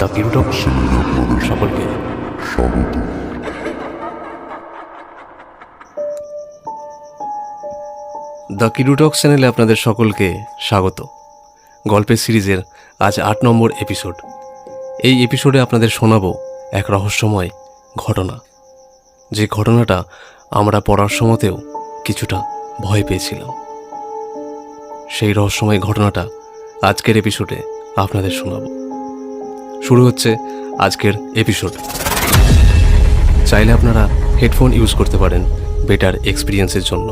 The কিরুটক সকলকে। স্বাগত the কিরুটক চ্যানেলে আপনাদের সকলকে স্বাগত। গল্পের সিরিজের আজ আট নম্বর এপিসোড। এই এপিসোডে আপনাদের শোনাবো এক রহস্যময় ঘটনা। যে ঘটনাটা আমরা পড়ার সময়তেও কিছুটা ভয় পেয়েছিলাম। সেই রহস্যময় ঘটনাটা আজকের এপিসোডে আপনাদের শোনাবো। শুরু হচ্ছে আজকের এপিসোড চাইলে আপনারা হেডফোন ইউজ করতে পারেন বেটার এক্সপিরিয়েন্সের জন্য।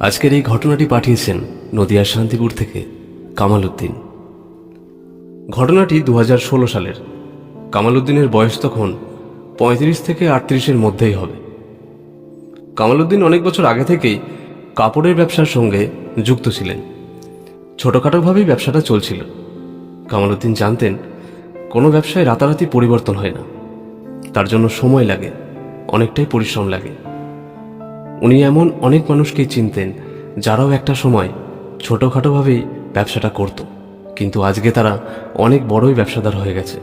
আজকের এই ঘটনাটি পাঠিয়েছেন নদিয়ার শান্তিপুর থেকে কামাল উদ্দিন ঘটনাটি দু হাজার ষোলো সালের। কামাল উদ্দিনের বয়স তখন পঁয়ত্রিশ থেকে আটত্রিশের মধ্যেই হবে। কামাল উদ্দিন অনেক বছর আগে থেকেই কাপড়ের ব্যবসার সঙ্গে যুক্ত ছিলেন। ছোটোখাটোভাবেই ব্যবসাটা চলছিল। কামাল উদ্দিন জানতেন, কোনো ব্যবসায় রাতারাতি পরিবর্তন হয় না। তার জন্য সময় লাগে, অনেকটাই পরিশ্রম লাগে। উনি এমন অনেক মানুষকেই চিনতেন, যারাও একটা সময় ছোটোখাটোভাবেই ব্যবসাটা করত। কিন্তু আজকে তারা অনেক বড়ই ব্যবসাদার হয়ে গেছে।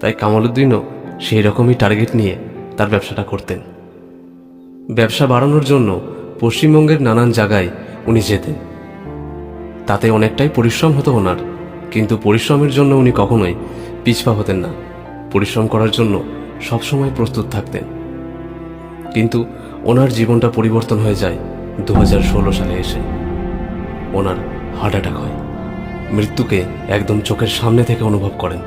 তাই কামালুদ্দিনও সেই রকমই টার্গেট নিয়ে তার ব্যবসাটা করতেন। ব্যবসা বাড়ানোর জন্য পশ্চিমবঙ্গের নানান জায়গায় উনি যেতেন। তাতে অনেকটাই পরিশ্রম হতো ওনার, কিন্তু পরিশ্রমের জন্য উনি কখনোই পিছপা হতেন না। পরিশ্রম করার জন্য সবসময় প্রস্তুত থাকতেন। কিন্তু ওনার জীবনটা পরিবর্তন হয়ে যায় দু হাজার ষোলো সালে এসে। ওনার হার্ট অ্যাটাক হয়। মৃত্যুকে একদম চোখের সামনে থেকে অনুভব করেন।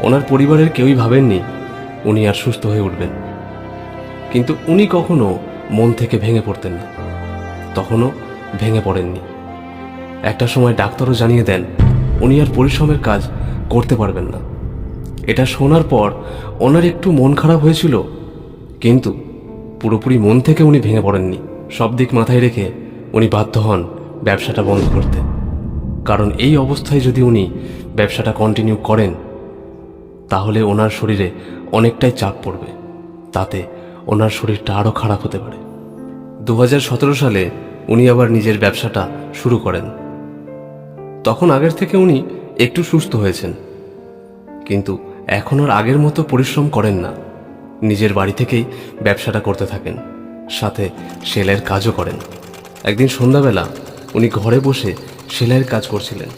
ওনার পরিবারের কেউই ভাবেননি উনি আর সুস্থ হয়ে উঠবেন। কিন্তু উনি কখনো মন থেকে ভেঙে পড়তেন না। তখনও ভেঙে পড়েননি। একটা সময় ডাক্তারও জানিয়ে দেন, উনি আর পরিশ্রমের কাজ করতে পারবেন না। এটা শোনার পর ওনার একটু মন খারাপ হয়েছিল, কিন্তু পুরোপুরি মন থেকে উনি ভেঙে পড়েননি। সব দিক মাথায় রেখে উনি বাধ্য হন ব্যবসাটা বন্ধ করতে। কারণ এই অবস্থায় যদি উনি ব্যবসাটা কন্টিনিউ করেন, তাহলে ওনার শরীরে অনেকটাই চাপ পড়বে। তাতে ওনার শরীরটা আরও খারাপ হতে পারে। দু হাজার সতেরো সালে উনি আবার নিজের ব্যবসাটা শুরু করেন। তখন আগের থেকে উনি একটু সুস্থ হয়েছেন। কিন্তু এখন আর আগের মতো পরিশ্রম করেন না। নিজের বাড়ি থেকেই ব্যবসাটা করতে থাকেন। সাথে সেলাইয়ের কাজও করেন। একদিন সন্ধ্যাবেলা উনি ঘরে বসে সেলাইয়ের কাজ করছিলেন।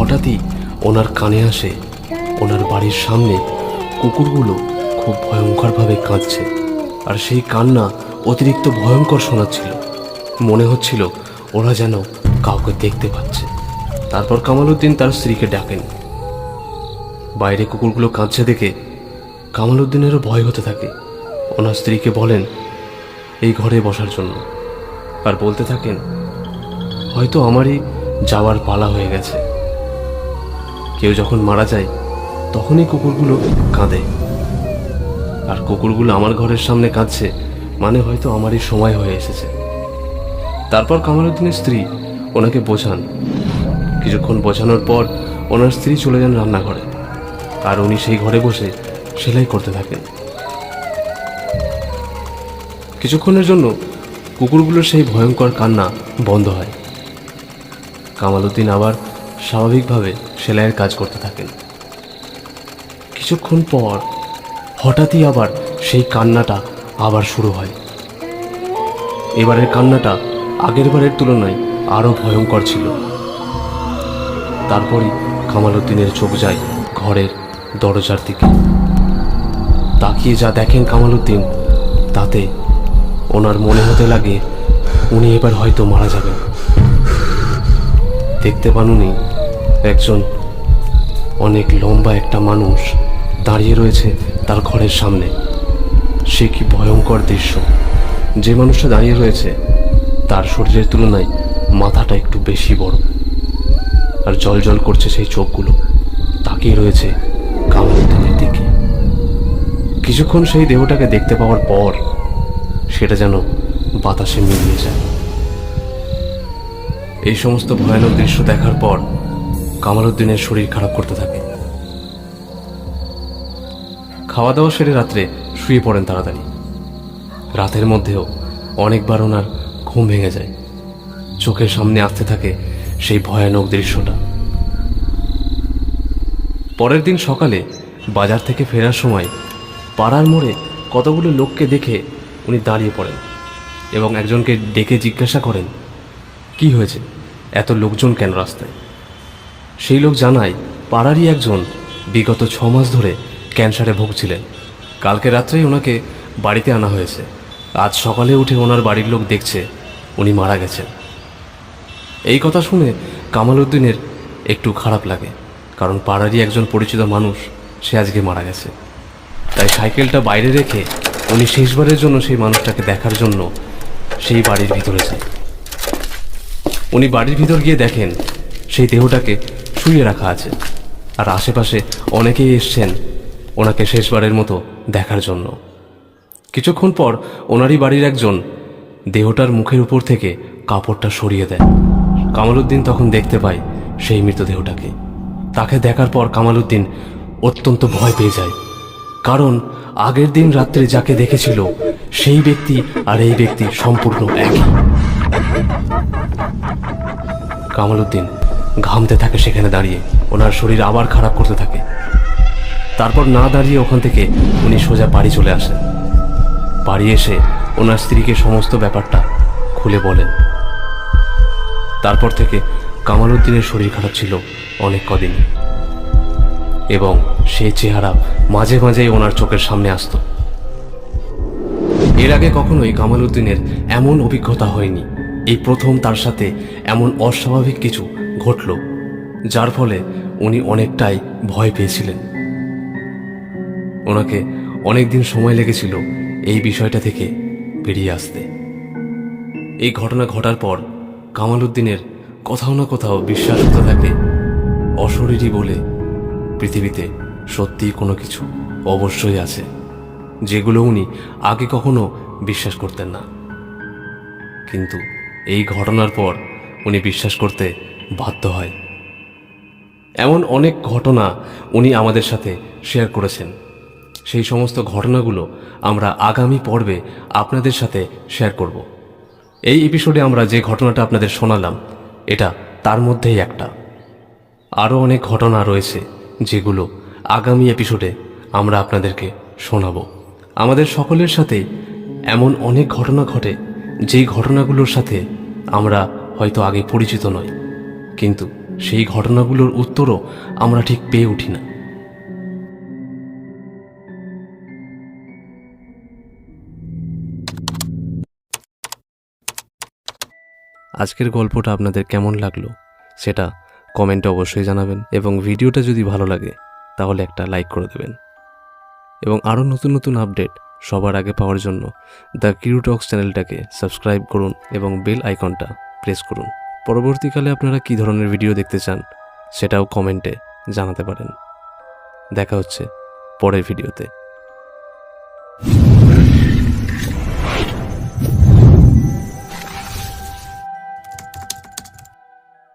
হঠাৎই ওনার কানে আসে ওনার বাড়ির সামনে কুকুরগুলো খুব ভয়ঙ্করভাবে কাঁদছে। আর সেই কান্না অতিরিক্ত ভয়ঙ্কর শোনাচ্ছিল। মনে হচ্ছিল ওরা যেন কাউকে দেখতে পাচ্ছে। তারপর কামালউদ্দিন তার স্ত্রীকে ডাকেন। বাইরে কুকুরগুলো কাঁদছে দেখে কামালউদ্দিনেরও ভয় হতে থাকে। ওনার স্ত্রীকে বলেন, এই ঘরে বসার জন্য। আর বলতে থাকেন, হয়তো আমারই যাওয়ার পালা হয়ে গেছে। কেউ যখন মারা যায়, তখনই কুকুরগুলো কাঁদে। আর কুকুরগুলো আমার ঘরের সামনে কাঁদছে মানে হয়তো আমারই সময় হয়ে এসেছে। তারপর কামালউদ্দিনের স্ত্রী ওনাকে বোঝান। কিছুক্ষণ বোঝানোর পর ওনার স্ত্রী চলে যান রান্নাঘরে। আর উনি সেই ঘরে বসে সেলাই করতে থাকেন। কিছুক্ষণের জন্য কুকুরগুলোর সেই ভয়ঙ্কর কান্না বন্ধ হয়। কামালউদ্দিন আবার স্বাভাবিকভাবে সেলাইয়ের কাজ করতে থাকেন। কিছুক্ষণ পর হঠাৎই আবার সেই কান্নাটা আবার শুরু হয়। এবারের কান্নাটা আগের বারের তুলনায় আরও ভয়ঙ্কর ছিল। তারপরই কামালউদ্দিনের চোখ যায় ঘরের দরজার দিকে। তাকিয়ে যা দেখেন কামালউদ্দিন, তাতে ওনার মনে হতে লাগে উনি এবার হয়তো মারা যাবেন। দেখতে পান উনি একজন অনেক লম্বা একটা মানুষ দাঁড়িয়ে রয়েছে তার ঘরের সামনে। সে কি ভয়ঙ্কর দৃশ্য। যে মানুষটা দাঁড়িয়ে রয়েছে, তার শরীরের তুলনায় মাথাটা একটু বেশি বড়। আর জল জল করছে সেই চোখগুলো। তাকিয়ে রয়েছে কামালুদ্দিনের দিকে। কিছুক্ষণ সেই দেহটাকে দেখতে পাওয়ার পর সেটা যেন বাতাসে মিলিয়ে যায়। এই সমস্ত ভয়ানক দৃশ্য দেখার পর কামালউদ্দিনের শরীর খারাপ করতে থাকে। খাওয়া দাওয়া সেরে রাত্রে শুয়ে পড়েন তাড়াতাড়ি। রাতের মধ্যেও অনেকবার ওনার ঘুম ভেঙে যায়। চোখের সামনে আসতে থাকে সেই ভয়ানক দৃশ্যটা। পরের দিন সকালে বাজার থেকে ফেরার সময় পাড়ার মোড়ে কতগুলো লোককে দেখে উনি দাঁড়িয়ে পড়েন এবং একজনকে ডেকে জিজ্ঞাসা করেন, কি হয়েছে? এত লোকজন কেন রাস্তায়? সেই লোক জানায়, পাড়ারই একজন বিগত ছ মাস ধরে ক্যান্সারে ভুগছিলেন। কালকে রাত্রেই ওনাকে বাড়িতে আনা হয়েছে। আজ সকালে উঠে ওনার বাড়ির লোক দেখছে, উনি মারা গেছেন। এই কথা শুনে কামাল উদ্দিনের একটু খারাপ লাগে, কারণ পাড়ারই একজন পরিচিত মানুষ, সে আজকে মারা গেছে। তাই সাইকেলটা বাইরে রেখে উনি শেষবারের জন্য সেই মানুষটাকে দেখার জন্য সেই বাড়ির ভিতরে যায় উনি বাড়ির ভিতর গিয়ে দেখেন, সেই দেহটাকে শুয়ে রাখা আছে। আর আশেপাশে অনেকেই এসছেন ওনাকে শেষবারের মতো দেখার জন্য। কিছুক্ষণ পর ওনারই বাড়ির একজন দেহটার মুখের উপর থেকে কাপড়টা সরিয়ে দেয়। কামালউদ্দিন তখন দেখতে পায় সেই মৃতদেহটাকে তাকে দেখার পর কামালউদ্দিন অত্যন্ত ভয় পেয়ে যায়। কারণ আগের দিন রাত্রে যাকে দেখেছিল, সেই ব্যক্তি আর এই ব্যক্তি সম্পূর্ণ একই। কামালউদ্দিন ঘামতে থাকে সেখানে দাঁড়িয়ে। ওনার শরীর আবার খারাপ করতে থাকে। তারপর না দাঁড়িয়ে ওখান থেকে উনি সোজা বাড়ি চলে আসেন। বাড়ি এসে ওনার স্ত্রীকে সমস্ত ব্যাপারটা খুলে বলেন। তারপর থেকে কামালউদ্দিনের শরীর খারাপ ছিল অনেক কদিন। এবং সেই চেহারা মাঝে মাঝেই ওনার চোখের সামনে আসতো। এর আগে কখনোই কামালউদ্দিনের এমন অভিজ্ঞতা হয়নি। এই প্রথম তার সাথে এমন অস্বাভাবিক কিছু ঘটল, যার ফলে উনি অনেকটাই ভয় পেয়েছিলেন। ওনাকে অনেক দিন সময় লেগেছিল এই বিষয়টা থেকে বেরিয়ে আসতে। এই ঘটনা ঘটার পর কামালউদ্দিনের কোথাও না কোথাও বিশ্বাস হতে থাকে অশরীরী বলে পৃথিবীতে সত্যিই কোনো কিছু অবশ্যই আছে, যেগুলো উনি আগে কখনো বিশ্বাস করতেন না। কিন্তু এই ঘটনার পর উনি বিশ্বাস করতে বাধ্য হয়। এমন অনেক ঘটনা উনি আমাদের সাথে শেয়ার করেছেন। সেই সমস্ত ঘটনাগুলো আমরা আগামী পর্বে আপনাদের সাথে শেয়ার করব। এই এপিসোডে আমরা যে ঘটনাটা আপনাদের শোনালাম, এটা তার মধ্যেই একটা। আরও অনেক ঘটনা রয়েছে যেগুলো আগামী এপিসোডে আমরা আপনাদেরকে শোনাবো। আমাদের সকলের সাথেই এমন অনেক ঘটনা ঘটে, যেই ঘটনাগুলোর সাথে আমরা হয়তো আগে পরিচিত নই। কিন্তু সেই ঘটনাগুলোর উত্তরও আমরা ঠিক পেয়ে উঠি না। আজকের গল্পটা আপনাদের কেমন লাগল সেটা কমেন্টে অবশ্যই জানাবেন এবং ভিডিওটা যদি ভালো লাগে, তাহলে একটা লাইক করে দেবেন। এবং আরও নতুন নতুন আপডেট সবার আগে পাওয়ার জন্য দ্য কিউ টক্স চ্যানেলটাকে সাবস্ক্রাইব করুন এবং বেল আইকনটা প্রেস করুন। পরবর্তীকালে আপনারা কী ধরনের ভিডিও দেখতে চান, সেটাও কমেন্টে জানাতে পারেন। দেখা হচ্ছে পরের ভিডিওতে।